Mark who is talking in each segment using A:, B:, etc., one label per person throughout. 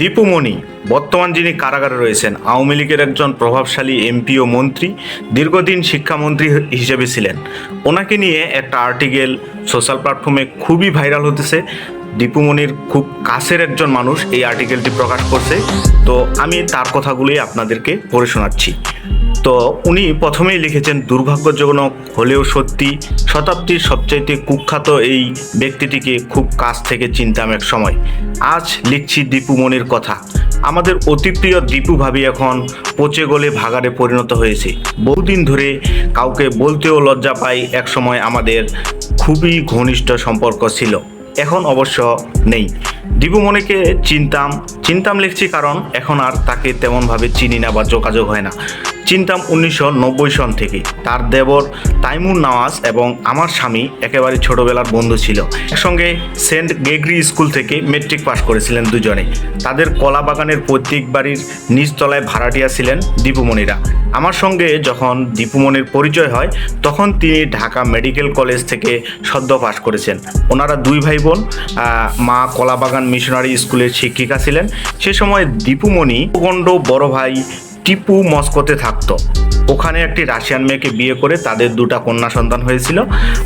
A: দীপুমণি বর্তমান যিনি কারাগারে রয়েছেন, আওয়ামী লীগের একজন প্রভাবশালী এমপি ও মন্ত্রী, দীর্ঘদিন শিক্ষামন্ত্রী হিসেবে ছিলেন। ওনাকে নিয়ে একটা আর্টিকেল সোশ্যাল প্ল্যাটফর্মে খুবই ভাইরাল হতেছে। দীপুমণির খুব কাছের একজন মানুষ এই আর্টিকেলটি প্রকাশ করছে। তো আমি তার কথাগুলোই আপনাদেরকে পড়ে শোনাচ্ছি। তো উনি প্রথমেই লিখেছেন, দুর্ভাগ্যজনক হলেও সত্যি শতাব্দীর সবচাইতে কুখ্যাত এই ব্যক্তিটিকে খুব কাছ থেকে চিনতাম এক সময়। আজ লিখছি দীপুমণির কথা। আমাদের অতি প্রিয় দীপু ভাবি এখন পচে গলে ভাগাড়ে পরিণত হয়েছে। বহুদিন ধরে কাউকে বলতেও লজ্জা পাই এক সময় আমাদের খুবই ঘনিষ্ঠ সম্পর্ক ছিল। এখন অবশ্য নেই। দীপুমণিকে চিনতাম চিনতাম লিখছি কারণ এখন আর তাকে তেমনভাবে চিনি না বা যোগাযোগ হয় না। চিনতাম উনিশশো নব্বই সন থেকে। তার দেবর তাইমুর নওয়াজ এবং আমার স্বামী একেবারে ছোটবেলার বন্ধু ছিল। একসঙ্গে সেন্ট গেগরি স্কুল থেকে মেট্রিক পাশ করেছিলেন দুজনে। তাদের কলা বাগানের প্রত্যেক বাড়ির নিচতলায় ভাড়াটিয়া ছিলেন দীপুমণিরা। আমার সঙ্গে যখন দীপুমণির পরিচয় হয়, তখন তিনি ঢাকা মেডিকেল কলেজ থেকে সদ্য পাশ করেছেন। ওনারা দুই ভাই বোন মা কলাবাগান মিশনারি স্কুলের শিক্ষিকা ছিলেন। সে সময় দীপুমণি প্রগণ্ড বড় ভাই টিপু মস্কোতে থাকতো। ওখানে একটি রাশিয়ান মেয়েকে বিয়ে করে তাদের দুটা কন্যা সন্তান হয়েছিল।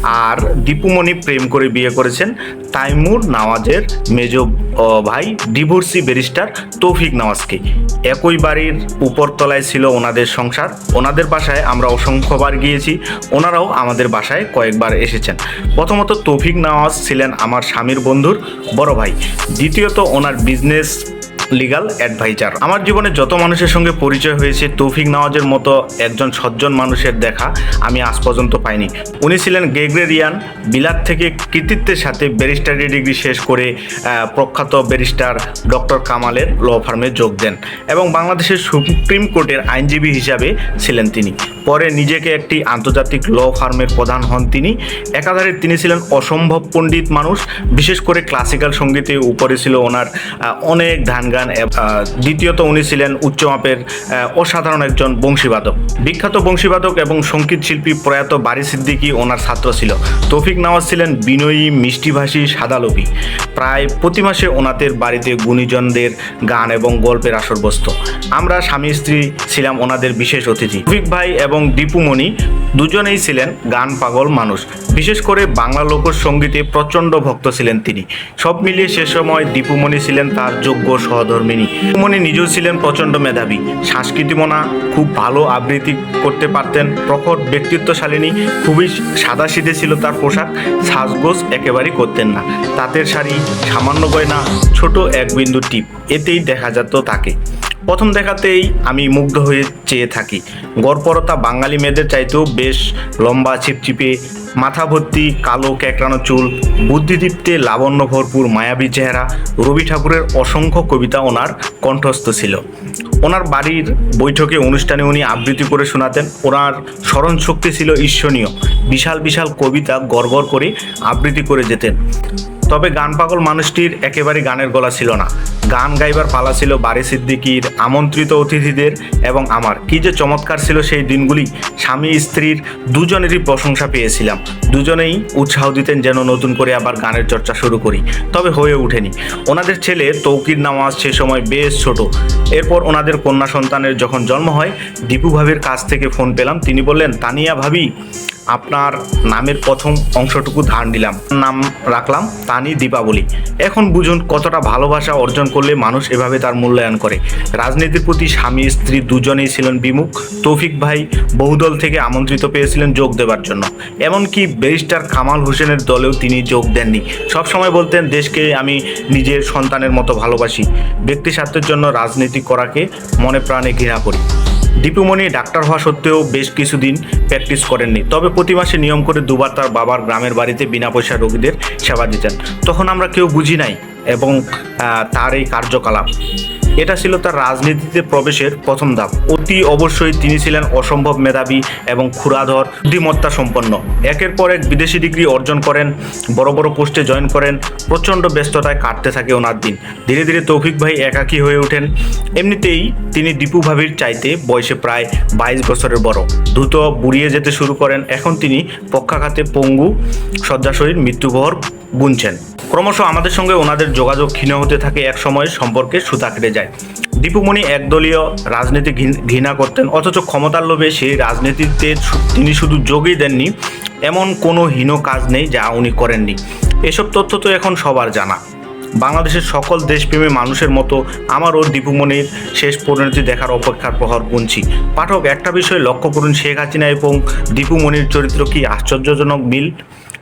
A: আর দীপুমণি প্রেম করে বিয়ে করেছেন তাইমুর নওয়াজের মেজ ভাই ডিভোর্সি ব্যারিস্টার তৌফিক নওয়াজকে। একই বাড়ির উপরতলায় ছিল ওনাদের সংসার। ওনাদের বাসায় আমরা অসংখ্যবার গিয়েছি। ওনারাও আমাদের বাসায় কয়েকবার এসেছেন। প্রথমত তৌফিক নওয়াজ ছিলেন আমার স্বামীর বন্ধুর বড় ভাই। দ্বিতীয়ত ওনার বিজনেস লিগাল অ্যাডভাইজার আমার জীবনে যত মানুষের সঙ্গে পরিচয় হয়েছে, তৌফিক নওয়াজের মতো একজন সজ্জন মানুষের দেখা আমি আজ পর্যন্ত পাইনি। উনি ছিলেন গ্রেগরেরিয়ান বিলাত থেকে কৃতিত্বের সাথে ব্যারিস্টারি ডিগ্রি শেষ করে প্রখ্যাত ব্যারিস্টার ডক্টর কামালের ল ফার্মে যোগ দেন এবং বাংলাদেশের সুপ্রিম কোর্টের আইনজীবী হিসাবে ছিলেন তিনি। পরে নিজেকে একটি আন্তর্জাতিক ল ফার্মের প্রধান হন তিনি। একাধারে তিনি ছিলেন অসম্ভব পণ্ডিত মানুষ, বিশেষ করে ক্লাসিক্যাল সঙ্গীতে উপরে ছিল ওনার অনেক ধান গান দ্বিতীয়ত উনি ছিলেন উচ্চমাপের আহ, অসাধারণ একজন বংশীবাদক। বিখ্যাত বংশীবাদক এবং সংগীত শিল্পী প্রয়াত বারি সিদ্দিকী ওনার ছাত্র ছিল। তৌফিক নওয়াজ ছিলেন বিনয়ী মিষ্টিভাষী সাদালোভী। প্রায় প্রতি মাসে ওনাদের বাড়িতে গুণীজনদের গান এবং গল্পের আসর বসত। আমরা স্বামী স্ত্রী ছিলাম ওনাদের বিশেষ অতিথি। তৌফিক ভাই এবং দীপুমণি দুজনেই ছিলেন গান পাগল মানুষ। বিশেষ করে বাংলা লোকসঙ্গীতে প্রচণ্ড ভক্ত ছিলেন তিনি। সব মিলিয়ে সে সময় দীপুমণি ছিলেন তার যোগ্য সহধর্মিনী দীপুমণি নিজেও ছিলেন প্রচণ্ড মেধাবী। সংস্কৃতিমনা খুব ভালো আবৃত্তি করতে পারতেন। প্রখর ব্যক্তিত্বশালিনী, খুবই সাদাসিধে ছিল তার পোশাক। সাজগোজ একেবারেই করতেন না। তাঁতের শাড়ি, সামান্য গয়না, ছোট এক বিন্দু টিপ, এতেই দেখা যেত তাকে। প্রথম দেখাতেই আমি মুগ্ধ হয়ে চেয়ে থাকি। গড়পরতা বাঙালি মেয়েদের চাইতেও বেশ লম্বা, চিপচিপে মাথা ভর্তি, কালো ক্যাকড়ানো চুল, বুদ্ধিদীপ্তে লাবণ্য ভরপুর মায়াবী চেহারা, রবি ঠাকুরের অসংখ্য কবিতা ওনার কণ্ঠস্থ ছিল। ওনার বাড়ির বৈঠকে অনুষ্ঠানে উনি আবৃত্তি করে শোনাতেন। ওনার স্মরণশক্তি ছিল ঈর্ষণীয়। বিশাল বিশাল কবিতা গড় করে আবৃত্তি করে যেতেন। তবে গান পাগল মানুষটির একেবারে গানের গলা ছিল না। গান গাইবার পালা ছিল বারি সিদ্দিকির, আমন্ত্রিত অতিথিদের এবং আমার। কি যে চমৎকার ছিল সেই দিনগুলি, স্বামী, স্ত্রীর দুজনেরই প্রশংসা পেয়েছিলাম। দুজনেই উৎসাহ দিতেন যেন নতুন করে আবার গানের চর্চা শুরু করি। তবে হয়ে ওঠেনি। ওনাদের ছেলে তৌকির নামাজ সে সময় বেশ ছোট। এরপর ওনাদের কন্যা সন্তানের যখন জন্ম হয়, দীপু ভাবির কাছ থেকে ফোন পেলাম। তিনি বললেন, তানিয়া ভাবি, আপনার নামের প্রথম অংশটুকু ধার নিলাম। নাম রাখলাম। তানি দীপাবলি। এখন বুঝুন কতটা ভালোবাসা অর্জন করলে মানুষ এভাবে তার মূল্যায়ন করে। রাজনীতির প্রতি স্বামী, স্ত্রী দুজনেই ছিলেন বিমুখ। তৌফিক ভাই বহুদল থেকে আমন্ত্রিত পেয়েছিলেন যোগ দেবার জন্য। এমনকি ব্যারিস্টার কামাল হোসেনের দলেও তিনি যোগ দেননি। সবসময় বলতেন, দেশকে আমি নিজের সন্তানের মতো ভালোবাসি। ব্যক্তি স্বার্থের জন্য রাজনীতি করাকে মনে প্রাণে ঘৃণা করি। দীপুমণি ডাক্তার হওয়া সত্ত্বেও বেশ কিছুদিন প্র্যাকটিস করেননি। তবে প্রতি মাসে নিয়ম করে দুবার তার বাবার গ্রামের বাড়িতে বিনা পয়সা রোগীদের সেবা দিতেন। তখন আমরা কেউ বুঝি নাই এবং তার এই কার্যকলাপ। এটা ছিল তার রাজনীতিতে প্রবেশের প্রথম ধাপ। অতি অবশ্যই তিনি ছিলেন অসম্ভব মেধাবী এবং ক্ষুরাধর, বুদ্ধিমত্তা সম্পন্ন। একের পর এক বিদেশি ডিগ্রি অর্জন করেন, বড় বড় পোস্টে জয়েন করেন, প্রচণ্ড ব্যস্ততায় কাটতে থাকে ওনার দিন। ধীরে ধীরে তৌফিক ভাই একাকী হয়ে ওঠেন। এমনিতেই তিনি দীপু ভাবির চাইতে বয়সে প্রায় বাইশ বছরের বড়। দ্রুত বুড়িয়ে যেতে শুরু করেন। এখন তিনি পক্ষাঘাতে পঙ্গু, শয্যাশয়ীর মৃত্যুবহর বুনছেন। ক্রমশ আমাদের সঙ্গে ওনাদের যোগাযোগ ক্ষীণ হতে থাকে। এক সময় সম্পর্কে সুতা কেটে যায়। দীপুমণি একদলীয় রাজনীতি ঘৃণ- করতেন, অথচ ক্ষমতার লোভে সেই রাজনীতিতে তিনি শুধু যোগই দেননি, এমন কোনো হীন কাজ নেই যা উনি করেননি। এসব তথ্য তো এখন সবার জানা। বাংলাদেশের সকল দেশপ্রেমী মানুষের মতো আমারও দীপুমণির শেষ পরিণতি দেখার অপেক্ষার প্রহর গুনছি। পাঠক, একটা বিষয় লক্ষ্য করুন, শেখ হাসিনা এবং দীপুমণির চরিত্র কি আশ্চর্যজনক মিল?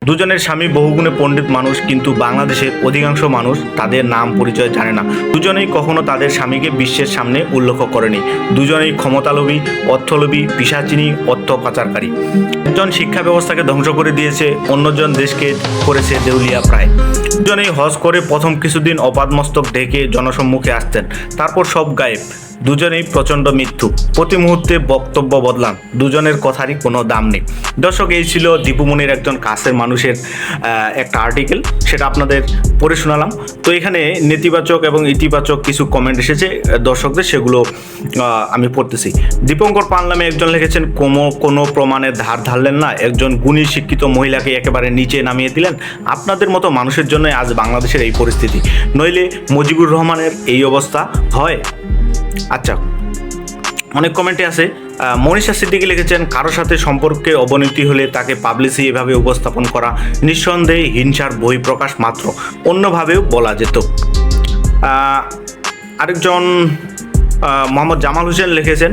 A: দুজনের স্বামী বহুগুণে পণ্ডিত মানুষ, কিন্তু বাংলাদেশের অধিকাংশ মানুষ তাদের নাম পরিচয় জানে না। দুজনেই কখনো তাদের স্বামীকে বিশ্বের সামনে উল্লেখ করেনি। দুজনেই ক্ষমতালোভী, অর্থলোভী, পিসাচিনী অর্থ পাচারকারী একজন শিক্ষা ব্যবস্থাকে ধ্বংস করে দিয়েছে, অন্যজন দেশকে করেছে দেউলিয়া প্রায়। দুজনেই হজ করে প্রথম কিছুদিন অপাদমস্তক ঢেকে জনসম্মুখে আসতেন। তারপর সব গায়েব। দুজনেই প্রচণ্ড মৃত্যু প্রতি মুহূর্তে বক্তব্য বদলান। দুজনের কথারই কোনো দাম নেই। দর্শক, এই ছিল দীপুমনির একজন কাছের মানুষের একটা আর্টিকেল সেটা আপনাদের পড়ে শোনালাম। তো এখানে নেতিবাচক এবং ইতিবাচক কিছু কমেন্ট এসেছে দর্শকদের, সেগুলো আমি পড়তেছি। দীপঙ্কর পাল নামে একজন লিখেছেন, কোনো কোনো প্রমাণের ধার ধারলেন না। একজন গুণী শিক্ষিত মহিলাকে একেবারে নিচে নামিয়ে দিলেন। আপনাদের মতো মানুষের জন্য আজ বাংলাদেশের এই পরিস্থিতি। নইলে মুজিবুর রহমানের এই অবস্থা হয়? আচ্ছা অনেক কমেন্টে আছে মনীষা সিদ্দিকি লিখেছেন কারোর সাথে সম্পর্কে অবনতি হলে তাকে পাবলিসি এভাবে উপস্থাপন করা নিঃসন্দেহে হিংসার বহিঃপ্রকাশ মাত্র। অন্যভাবেও বলা যেত। আরেকজন মোহাম্মদ জামাল হোসেন লিখেছেন,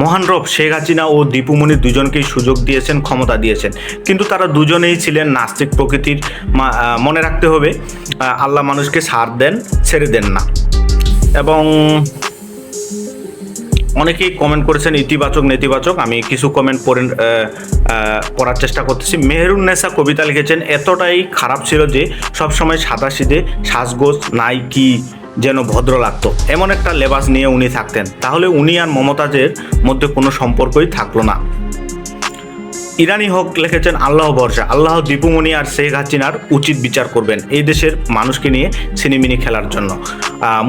A: মহান রব শেখ হাসিনা ও দীপুমণি দুজনকেই সুযোগ দিয়েছেন, ক্ষমতা দিয়েছেন। কিন্তু তারা দুজনেই ছিলেন নাস্তিক প্রকৃতির মনে রাখতে হবে আল্লাহ মানুষকে সার দেন, ছেড়ে দেন না। এবং অনেকেই কমেন্ট করেছেন ইতিবাচক, নেতিবাচক। আমি কিছু কমেন্ট পড়ে পড়ার চেষ্টা করতেছি। মেহরুন্নেসা কবিতা লিখেছেন, এতটাই খারাপ ছিল যে সবসময় সাদা সিধে নাইকি নাই কি যেন ভদ্র লাগতো। এমন একটা লেবাস নিয়ে উনি থাকতেন। তাহলে উনি আর মমতাজের মধ্যে কোনো সম্পর্কই থাকল না। ইরানি হক লিখেছেন আল্লাহ ভরসা। আল্লাহ দীপুমণি আর শেখ হাসিনার উচিত বিচার করবেন এই দেশের মানুষকে নিয়ে সিনেমিনি খেলার জন্য।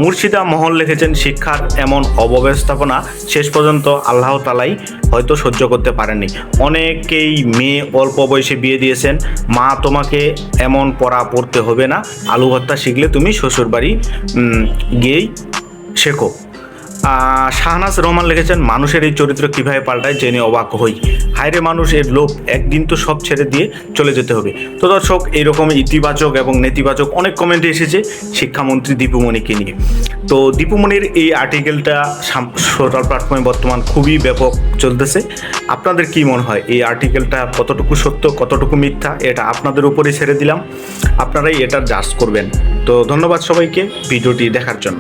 A: মুর্শিদা মহল লিখেছেন, শিক্ষার এমন অব্যবস্থাপনা শেষ পর্যন্ত আল্লাহ তালাই হয়তো সহ্য করতে পারেননি। অনেকেই মেয়ে অল্প বয়সে বিয়ে দিয়েছেন, মা তোমাকে এমন পড়া পড়তে হবে না, আলু ভর্তা শিখলে তুমি শ্বশুরবাড়ি গিয়েই শেখো। শাহনাজ রহমান লিখেছেন, মানুষের এই চরিত্র কীভাবে পাল্টায়, জেনে অবাক হই। হায়রে মানুষ, এর লোভ একদিন তো সব ছেড়ে দিয়ে চলে যেতে হবে। তো দর্শক, এইরকম ইতিবাচক এবং নেতিবাচক অনেক কমেন্টে এসেছে শিক্ষামন্ত্রী দীপুমণিকে নিয়ে। তো দীপুমণির এই আর্টিকেলটা সোশ্যাল প্ল্যাটফর্মে বর্তমান খুবই ব্যাপক চলতেছে। আপনাদের কি মনে হয়, এই আর্টিকেলটা কতটুকু সত্য, কতটুকু মিথ্যা, এটা আপনাদের উপরে ছেড়ে দিলাম? আপনারাই এটার জাজ করবেন। তো ধন্যবাদ সবাইকে, ভিডিওটি দেখার জন্য।